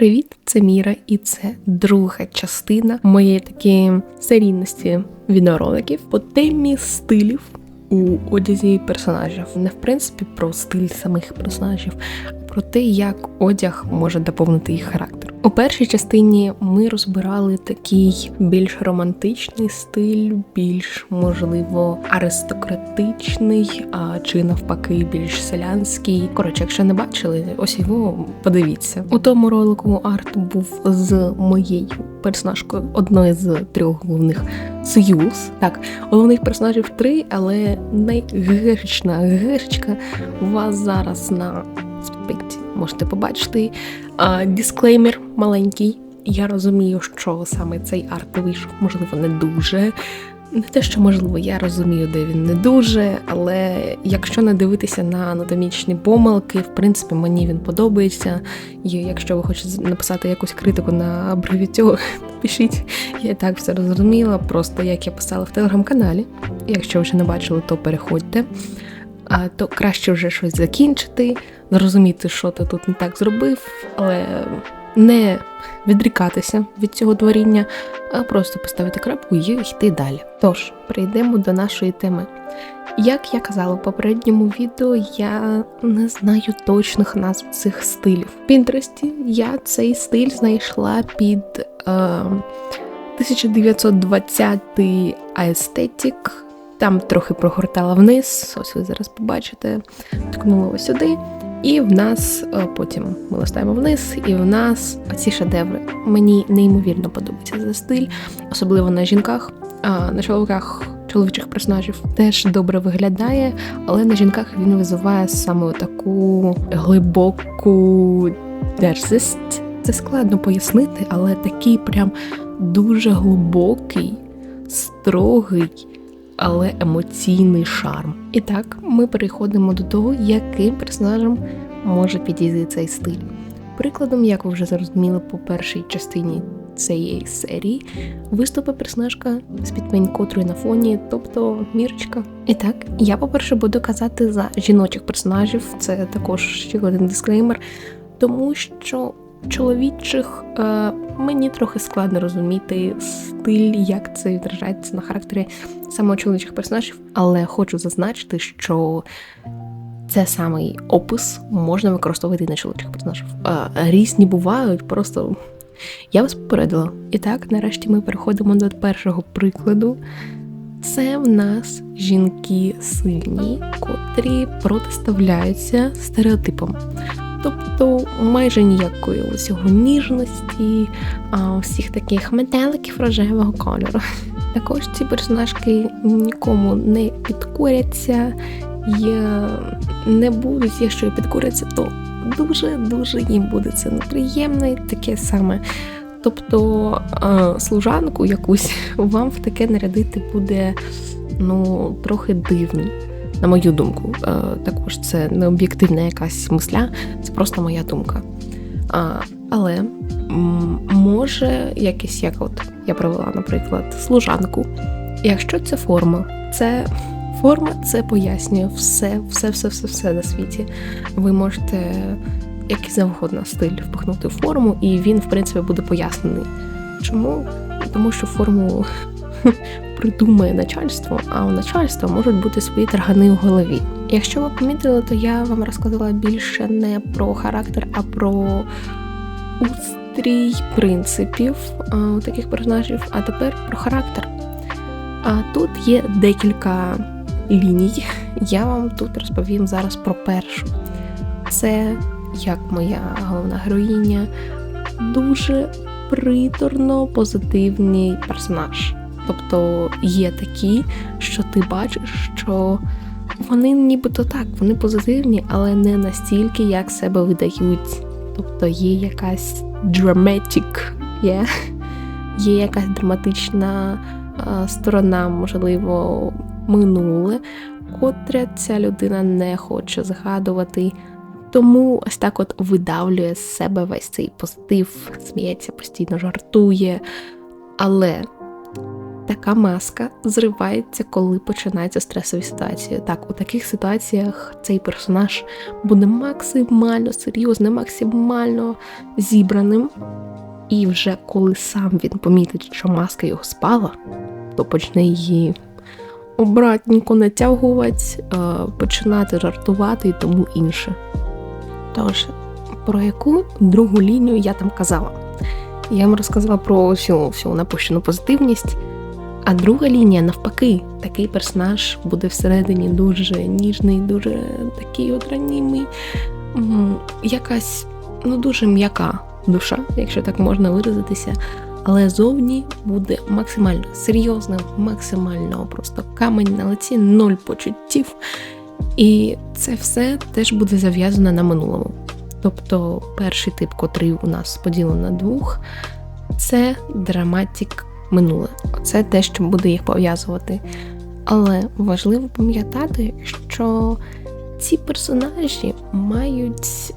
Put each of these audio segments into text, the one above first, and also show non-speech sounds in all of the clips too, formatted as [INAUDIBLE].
Привіт, це Міра, і це друга частина моєї такої серійності відеороликів по темі стилів у одязі персонажів. Не в принципі про стиль самих персонажів, а про те, як одяг може доповнити їх характер. У першій частині ми розбирали такий більш романтичний стиль, більш можливо аристократичний, а чи навпаки більш селянський. Коротше, якщо не бачили, ось його подивіться. У тому ролику арт був з моєю персонажкою, одної з трьох головних союз. Так, головних персонажів три, але найгірчна гірчка у вас зараз на спекті можете побачити. Дисклеймер маленький. Я розумію, що саме цей арт вийшов, можливо, не дуже. Не те, що можливо, я розумію, де він не дуже, але якщо не дивитися на анатомічні помилки, в принципі, мені він подобається. І якщо ви хочете написати якусь критику на бровітю, [LAUGHS] пишіть. Я так все розуміла. Просто як я писала в телеграм-каналі. Якщо ви ще не бачили, то переходьте. А то краще вже щось закінчити, зрозуміти, що ти тут не так зробив, але не відрікатися від цього творіння, а просто поставити крапку і йти далі. Тож, перейдемо до нашої теми. Як я казала в попередньому відео, я не знаю точних назв цих стилів. В Пінтересті я цей стиль знайшла під е, 1920 аестетик. Там трохи прогортала вниз, ось ви зараз побачите, ткнула ось сюди. І в нас е, потім ми листаємо вниз, і в нас ці шедеври. Мені неймовірно подобається за стиль, особливо на жінках, а на чоловіках чоловічих персонажів теж добре виглядає, але на жінках він визиває саме таку глибоку дерзость. Це складно пояснити, але такий прям дуже глибокий, строгий але емоційний шарм. І так, ми переходимо до того, яким персонажем може підійти цей стиль. Прикладом, як ви вже зрозуміли по першій частині цієї серії, виступи персонажка з підпень котрої на фоні, тобто мірочка. І так, я, по-перше, буду казати за жіночих персонажів, це також ще один дисклеймер, тому що чоловічих е, мені трохи складно розуміти стиль, як це відражається на характері саме чоловічих персонажів, але хочу зазначити, що це самий опис можна використовувати на чоловічих персонажів. Е, різні бувають, просто я вас попередила. І так, нарешті ми переходимо до першого прикладу. Це в нас жінки сильні, котрі протиставляються стереотипам. Тобто майже ніякої усього ніжності, всіх таких метеликів рожевого кольору. [LAUGHS] Також ці персонажки нікому не підкоряться і не будуть, якщо і підкоряться, то дуже-дуже їм буде це неприємно і таке саме. Тобто служанку якусь [LAUGHS] вам в таке нарядити буде ну, трохи дивно на мою думку. Е, також це не об'єктивна якась мисля, це просто моя думка. Але може якесь, як от я провела, наприклад, служанку. Якщо це форма, це форма це пояснює все, все, все, все, все на світі. Ви можете який завгодно стиль впихнути в форму, і він, в принципі, буде пояснений. Чому? Тому що форму придумає начальство, а у начальства можуть бути свої таргани в голові. Якщо ви помітили, то я вам розказала більше не про характер, а про устрій принципів у таких персонажів, а тепер про характер. А тут є декілька ліній. Я вам тут розповім зараз про першу. Це як моя головна героїня, дуже приторно позитивний персонаж. Тобто є такі, що ти бачиш, що вони нібито так, вони позитивні, але не настільки, як себе видають. Тобто є якась dramatic, є, є якась драматична сторона, можливо, минуле, котре ця людина не хоче згадувати. Тому ось так от видавлює з себе весь цей позитив, сміється, постійно жартує. Але така маска зривається, коли починаються стресові ситуації. Так, у таких ситуаціях цей персонаж буде максимально серйозним, максимально зібраним. І вже коли сам він помітить, що маска його спала, то почне її обратненько натягувати, е, починати жартувати і тому інше. Тож, про яку другу лінію я там казала? Я вам розказала про всю всю напущену позитивність. А друга лінія, навпаки, такий персонаж буде всередині дуже ніжний, дуже такий от ранімий, якась ну дуже м'яка душа, якщо так можна виразитися. Але зовні буде максимально серйозним, максимально просто камень на лиці, ноль почуттів. І це все теж буде зав'язано на минулому. Тобто перший тип, котрий у нас поділено на двох, це драматик минуле. Це те, що буде їх пов'язувати. Але важливо пам'ятати, що ці персонажі мають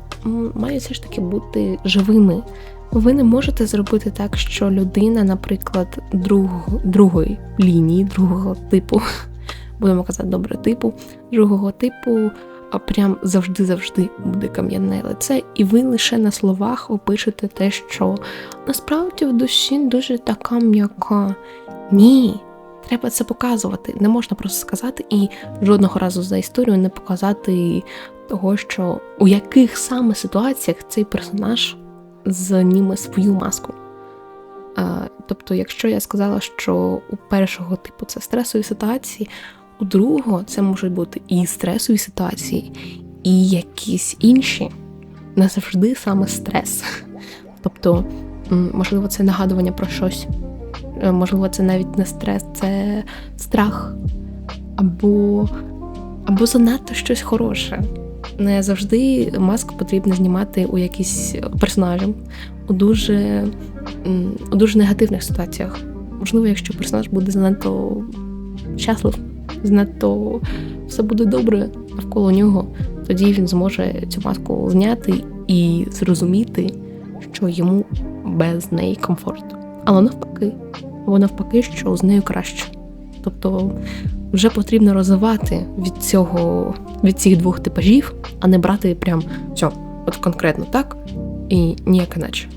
мають все ж таки бути живими. Ви не можете зробити так, що людина, наприклад, другого, другої лінії, другого типу, [LAUGHS] будемо казати добре типу, другого типу а прям завжди-завжди буде кам'яне лице, і ви лише на словах опишете те, що насправді в душі дуже така м'яка. Ні, треба це показувати. Не можна просто сказати і жодного разу за історію не показати того, що у яких саме ситуаціях цей персонаж зніме свою маску. Тобто, якщо я сказала, що у першого типу це стресові ситуації. У другого це можуть бути і стресові ситуації, і якісь інші, не завжди саме стрес. Тобто, можливо, це нагадування про щось, е, можливо, це навіть не стрес, це страх, або або занадто щось хороше. Не завжди маску потрібно знімати у якісь персонажі у дуже, у дуже негативних ситуаціях. Можливо, якщо персонаж буде занадто щаслив занадто все буде добре навколо нього, тоді він зможе цю маску зняти і зрозуміти, що йому без неї комфортно. Але навпаки, або навпаки, що з нею краще. Тобто вже потрібно розвивати від цього, від цих двох типажів, а не брати прям все, от конкретно так і ніяк іначе.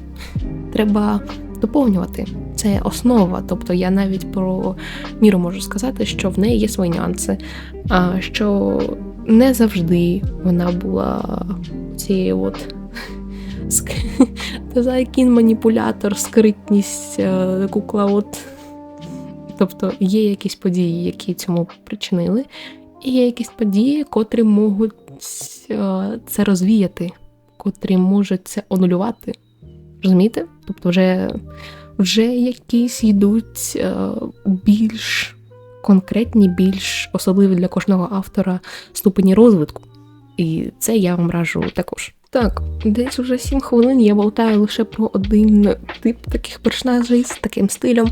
Треба доповнювати. Це основа. Тобто я навіть про міру можу сказати, що в неї є свої нюанси, що не завжди вона була цією от [LAUGHS] кін маніпулятор, скритність, е, кукла. от. Тобто є якісь події, які цьому причинили, і є якісь події, котрі можуть е, це розвіяти, котрі можуть це анулювати. Розумієте? Тобто, вже вже якісь йдуть е, більш конкретні, більш особливі для кожного автора ступені розвитку. І це я вам раджу також. Так, десь уже 7 хвилин я болтаю лише про один тип таких персонажей з таким стилем.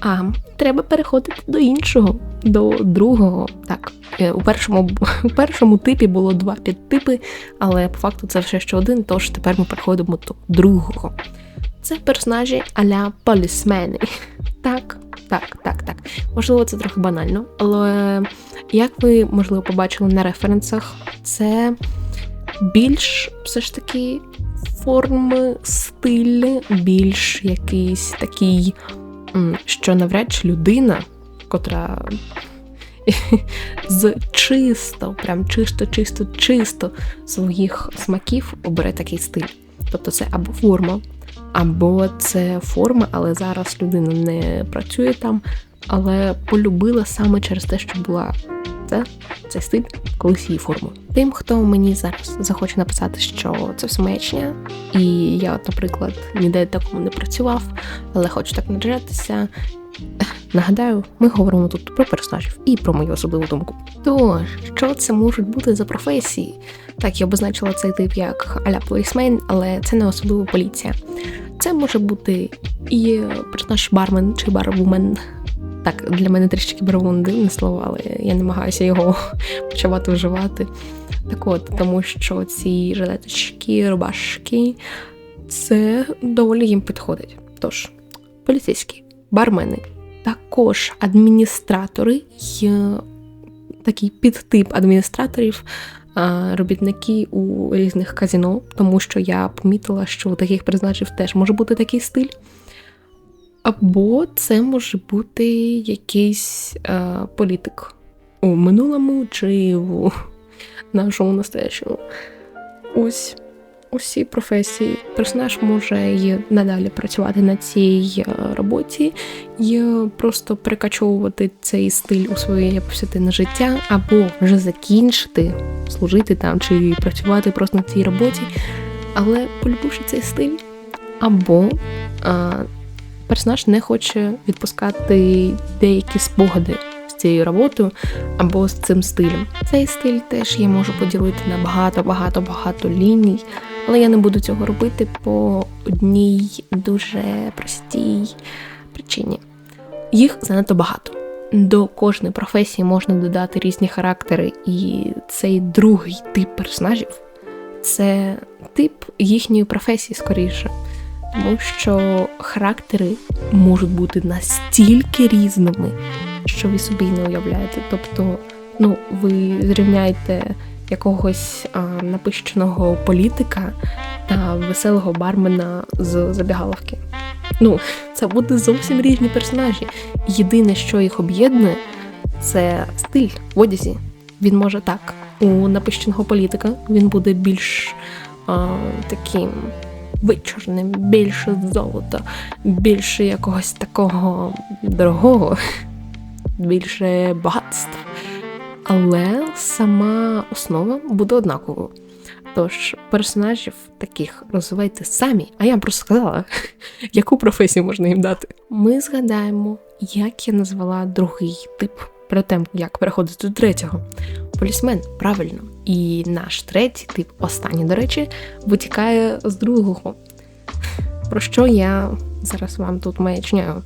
А треба переходити до іншого, до другого. Так, е, у першому у першому типі було два підтипи, але по факту це все ще один, тож тепер ми переходимо до другого. Це персонажі аля полісмени. [LAUGHS] Так, так, так, так. Можливо, це трохи банально, але як ви, можливо, побачили на референсах, це більш все ж таки форми, стиль, більш якийсь такий, що навряд чи людина, котра. [LAUGHS] З чисто, прям чисто, чисто, чисто своїх смаків обере такий стиль. Тобто це або форма, або це форма, але зараз людина не працює там, але полюбила саме через те, що була це, цей стиль колись її форму. Тим, хто мені зараз захоче написати, що це все маячня, і я, от, наприклад, ніде такому не працював, але хочу так наражатися. Нагадаю, ми говоримо тут про персонажів і про мою особливу думку. Тож, що це можуть бути за професії? Так, я обозначила цей тип як аля полісмен, але це не особливо поліція. Це може бути і персонаж бармен чи барвумен. Так, для мене трішки барвун дивне слово, але я намагаюся його [LAUGHS] почувати вживати. Так от, тому що ці жилеточки, рубашки, це доволі їм підходить. Тож, поліцейські, бармени, також адміністратори, є такий підтип адміністраторів, робітники у різних казіно, тому що я помітила, що у таких призначив теж може бути такий стиль. Або це може бути якийсь е, політик у минулому чи в нашому настоящому. Ось усі професії. Персонаж може і надалі працювати на цій е, роботі і просто перекачовувати цей стиль у своє повсякденне життя, або вже закінчити, служити там чи працювати просто на цій роботі, але полюбивши цей стиль, або а, персонаж не хоче відпускати деякі спогади цією роботою або з цим стилем. Цей стиль теж я можу поділити на багато-багато-багато ліній, але я не буду цього робити по одній дуже простій причині. Їх занадто багато. До кожної професії можна додати різні характери, і цей другий тип персонажів це тип їхньої професії скоріше. Тому що характери можуть бути настільки різними, що ви собі не уявляєте. Тобто, ну, ви зрівняєте якогось напищеного політика та веселого бармена з забігаловки. Ну, це буде зовсім різні персонажі. Єдине, що їх об'єднує, це стиль в одязі. Він може так. У напищеного політика він буде більш а, таким вичорним, більше золота, більше якогось такого дорогого [LAUGHS] більше багатств. Але сама основа буде однаковою. Тож персонажів таких розвивайте самі, а я просто сказала, [LAUGHS] яку професію можна їм дати. Ми згадаємо, як я назвала другий тип, перед тим, як переходити до третього. Полісмен, правильно. І наш третій тип, останній, до речі, витікає з другого. Про що я зараз вам тут маячняю?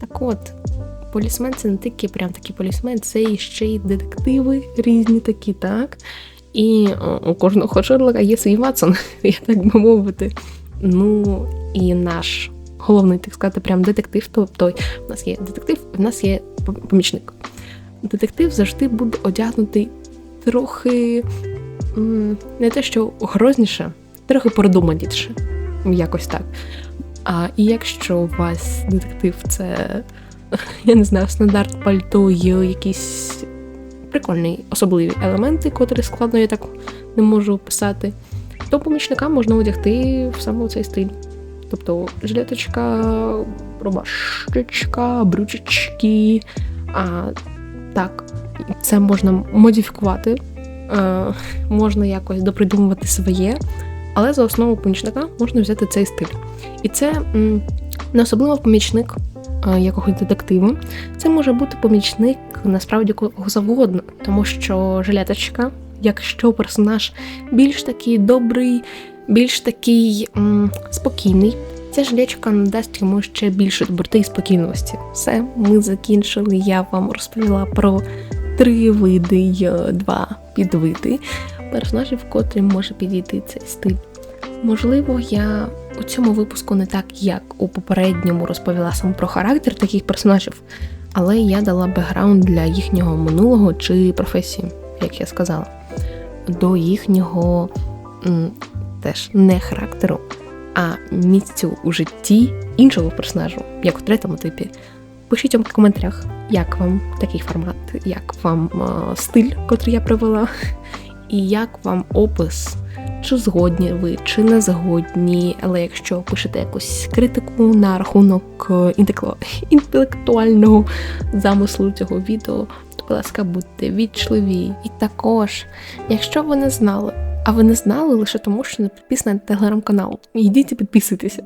Так от, полісмен це не тільки прям такий полісмен, це ще й детективи різні такі, так? І у кожного Ходжерлика є свій Ватсон, [LAUGHS] я так би мовити. Ну, і наш головний, так сказати, прям детектив. Тобто в нас є детектив, в нас є помічник. Детектив завжди буде одягнутий трохи не те, що грозніше, трохи продуманіше. Якось так. А і якщо у вас детектив це [LAUGHS] я не знаю, стандарт пальто є якісь прикольні особливі елементи, котрі складно я так не можу описати, то помічника можна одягти в саме цей стиль. Тобто жилеточка, рубашечка, брючечки. А так, це можна модифікувати, е, можна якось допридумувати своє, але за основу помічника можна взяти цей стиль. І це м, не особливо помічник якогось детективу. Це може бути помічник насправді кого завгодно, тому що жилеточка, якщо персонаж більш такий добрий, більш такий м, спокійний, ця жилечка надасть йому ще більше доброти і спокійності. Все, ми закінчили. Я вам розповіла про три види й два підвиди персонажів, котрим може підійти цей стиль. Можливо, я у цьому випуску не так, як у попередньому розповіла саме про характер таких персонажів, але я дала бекграунд для їхнього минулого чи професії, як я сказала, до їхнього теж не характеру, а місцю у житті іншого персонажу, як у третьому типі. Пишіть в коментарях, як вам такий формат, як вам а, стиль, котрий я привела, [LAUGHS] і як вам опис чи згодні ви, чи не згодні, але якщо пишете якусь критику на рахунок е, [LAUGHS] інтелектуального замислу цього відео, то, будь ласка, будьте вічливі. І також, якщо ви не знали, а ви не знали лише тому, що не підписані на телеграм-канал, йдіть і підписуйтеся.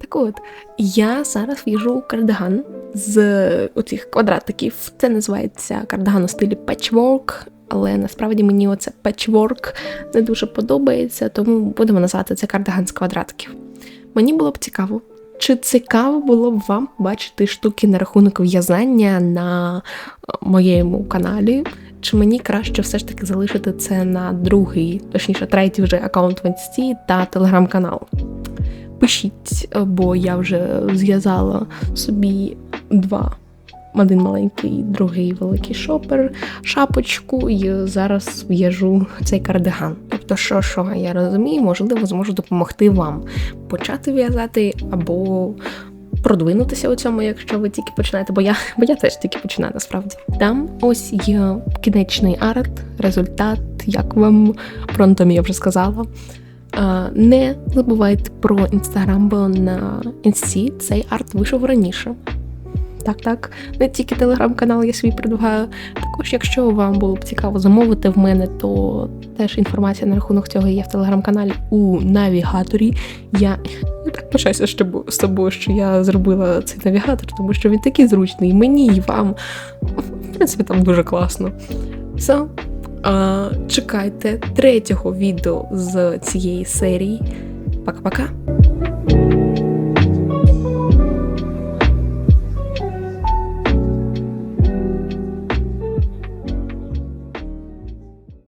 Так от, я зараз в'їжу кардиган з оцих квадратиків. Це називається кардиган у стилі patchwork але насправді мені оце патчворк не дуже подобається, тому будемо назвати це кардиган з квадратків. Мені було б цікаво, чи цікаво було б вам бачити штуки на рахунок в'язання на е, моєму каналі? Чи мені краще все ж таки залишити це на другий, точніше, третій вже аккаунт в інсті та телеграм-канал? Пишіть, бо я вже зв'язала собі два один маленький, другий великий шопер, шапочку, і зараз в'яжу цей кардиган. Тобто, що, що я розумію, можливо, зможу допомогти вам почати в'язати або продвинутися у цьому, якщо ви тільки починаєте, бо я, [LAUGHS] бо я теж тільки починаю насправді. Там ось є кінечний арт, результат, як вам про я вже сказала. Не забувайте про інстаграм, бо на інсті цей арт вийшов раніше. Так, так, не тільки телеграм-канал я свій предлагаю. Також, якщо вам було б цікаво замовити в мене, то теж інформація на рахунок цього є в телеграм-каналі у навігаторі. Я я так пишаюся з собою, що я зробила цей навігатор, тому що він такий зручний і мені, і вам. В принципі, там дуже класно. Все. А, чекайте третього відео з цієї серії. Пока-пока.